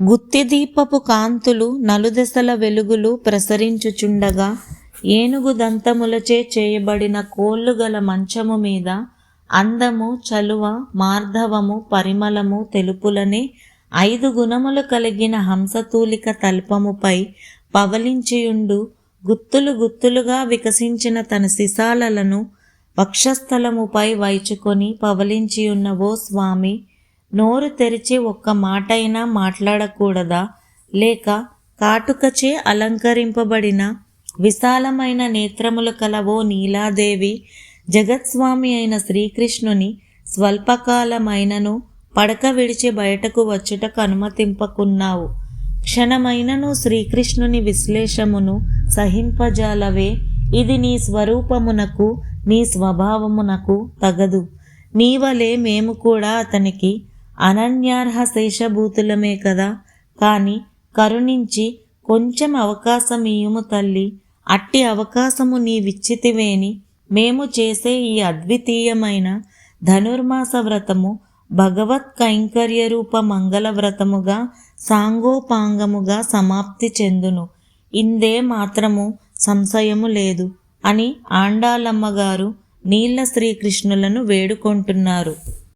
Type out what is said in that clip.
గుత్తిదీపపు కాంతులు నలుదెసల వెలుగులు ప్రసరించుచుండగా ఏనుగు దంతములచే చేయబడిన కోళ్ళు గల మంచము మీద అందము చలువ మార్ధవము పరిమళము తెలుపులనే ఐదు గుణములు కలిగిన హంసతూలిక తల్పముపై పవలించియుండు గుత్తులు గుత్తులుగా వికసించిన తన సిసాలలను వక్షస్థలముపై వైచుకొని పవలించియున్న ఓ స్వామి నోరు తెరిచి ఒక్క మాటైనా మాట్లాడకూడదా? లేక కాటుకచే అలంకరింపబడిన విశాలమైన నేత్రములు కల ఓ నీలాదేవి జగత్స్వామి అయిన శ్రీకృష్ణుని స్వల్పకాలమైనను పడక విడిచి బయటకు వచ్చుటకు అనుమతింపకున్నావు. క్షణమైనను శ్రీకృష్ణుని విశ్లేషమును సహింపజాలవే. ఇది నీ స్వరూపమునకు నీ స్వభావమునకు తగదు. నీ వలే మేము కూడా అతనికి అనన్యార్హ శేషభూతులమే కదా. కానీ కరుణించి కొంచెం అవకాశం ఇయ్యుము తల్లి అట్టి అవకాశము నీ విచ్చితివేని మేము చేసే ఈ అద్వితీయమైన ధనుర్మాస వ్రతము భగవత్ కైంకర్య రూప మంగళ వ్రతముగా సాంగోపాంగముగా సమాప్తి చెందును. ఇందే మాత్రము సంశయము లేదు అని ఆండాలమ్మగారు నీళ్ళ శ్రీకృష్ణులను వేడుకొంటున్నారు.